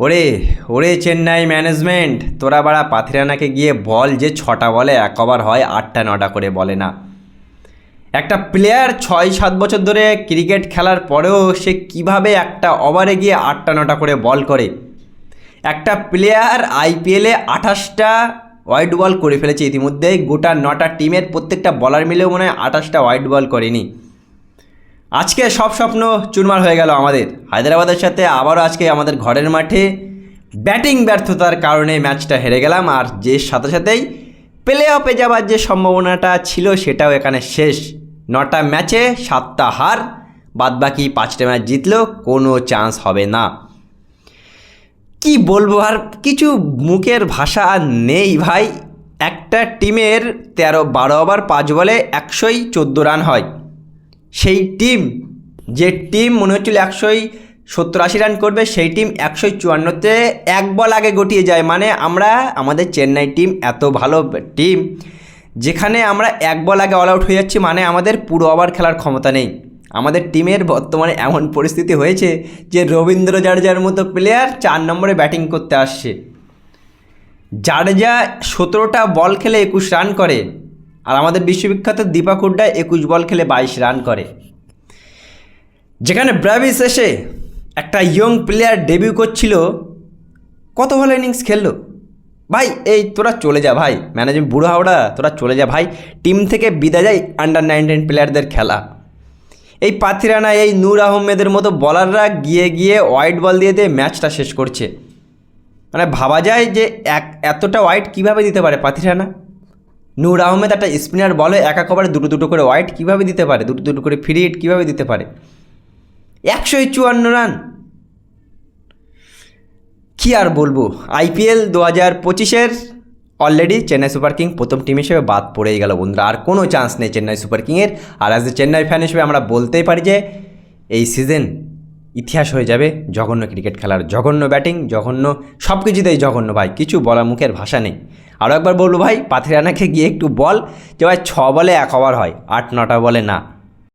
ওরে ওরে চেন্নাই ম্যানেজমেন্ট, তোরা বাড়া পাথিরানাকে গিয়ে বল যে ছটা বলে, এক ওভার হয় আটটা নটা করে বলে না। একটা প্লেয়ার ছয় সাত বছর ধরে ক্রিকেট খেলার পরেও সে কীভাবে একটা ওভারে গিয়ে আটটা নটা করে বল করে? একটা প্লেয়ার আইপিএলে আঠাশটা হোয়াইট বল করে ফেলেছে ইতিমধ্যেই, গোটা নটা টিমের প্রত্যেকটা বলার মিলেও মনে হয় আঠাশটা হোয়াইট বল করেনি। আজকে সব স্বপ্ন চুরমার হয়ে গেল আমাদের। হায়দ্রাবাদের সাথে আবারও আজকে আমাদের ঘরের মাঠে ব্যাটিং ব্যর্থতার কারণে ম্যাচটা হেরে গেলাম, আর যে সাথে সাথেই প্লে অফে যাওয়ার যে সম্ভাবনাটা ছিল সেটাও এখানে শেষ। নটা ম্যাচে সাতটা হার, বাদবাকি পাঁচটা ম্যাচ জিতলেও কোনো চান্স হবে না। কি বলব আর কিছু মুখের ভাষা আর নেই ভাই। একটা টিমের তেরো বারো ওভার পাঁচ বলে একশোই চোদ্দ রান হয়। সেই টিম যে টিম মনে হচ্ছিল একশোই সত্তর আশি রান করবে, সেই টিম একশোই চুয়ান্নতে এক বল আগে গটিয়ে যায়। মানে আমরা, আমাদের চেন্নাই টিম এত ভালো টিম যেখানে আমরা এক বল আগে অল আউট হয়ে যাচ্ছি মানে আমাদের পুরো ওভার খেলার ক্ষমতা নেই। আমাদের টিমের বর্তমানে এমন পরিস্থিতি হয়েছে যে রবীন্দ্র জাডেজার মতো প্লেয়ার চার নম্বরে ব্যাটিং করতে আসছে। জাডেজা সতেরোটা বল খেলে একুশ রান করে। আর আমাদের বিশ্ববিখ্যাত দীপক হুড্ডা একুশ বল খেলে বাইশ রান করে। যেখানে ব্রাভিস এসে একটা ইয়ং প্লেয়ার ডেবিউ করছিল, কত ভালো ইনিংস খেললো? ভাই, এই তোরা চলে যা ভাই ম্যানেজমেন্ট বুড়ো হাওড়া, তোরা চলে যা ভাই টিম থেকে বিদা যায় আন্ডার নাইনটিন প্লেয়ারদের খেলা। এই পাথিরানা, এই নূর আহমেদের মতো বলাররা গিয়ে গিয়ে হোয়াইট বল দিয়ে দিয়ে ম্যাচটা শেষ করছে। মানে ভাবা যায় যে এক, এতটা হোয়াইট কীভাবে দিতে পারে পাথিরানা? নূর আহমেদ একটা স্পিনার বলে এক ওভারে দুটো দুটো করে হোয়াইট কীভাবে দিতে পারে? দুটো দুটো করে ফ্রি হিট কীভাবে দিতে পারে? একশোই চুয়ান্ন রান। কী আর বলব? আইপিএল দু হাজার পঁচিশের অলরেডি চেন্নাই সুপার কিং প্রথম টিম হিসেবে বাদ পড়েই গেল বন্ধুরা। আর কোনো চান্স নেই চেন্নাই সুপার কিংয়ের। আর অ্যাজ এ চেন্নাই ফ্যান হিসেবে আমরা বলতেই পারি যে, এই সিজন ইতিহাস হয়ে যাবে, জঘন্য ক্রিকেট খেলার, জঘন্য ব্যাটিং, জঘন্য সব কিছুতেই জঘন্য ভাই, কিছু বলা মুখের ভাষা নেই। আরও একবার বলব ভাই, পাথিরানাকে গিয়ে একটু বল যে ভাই, ছ বলে এক ওভার হয়, আট, নটা বলে না।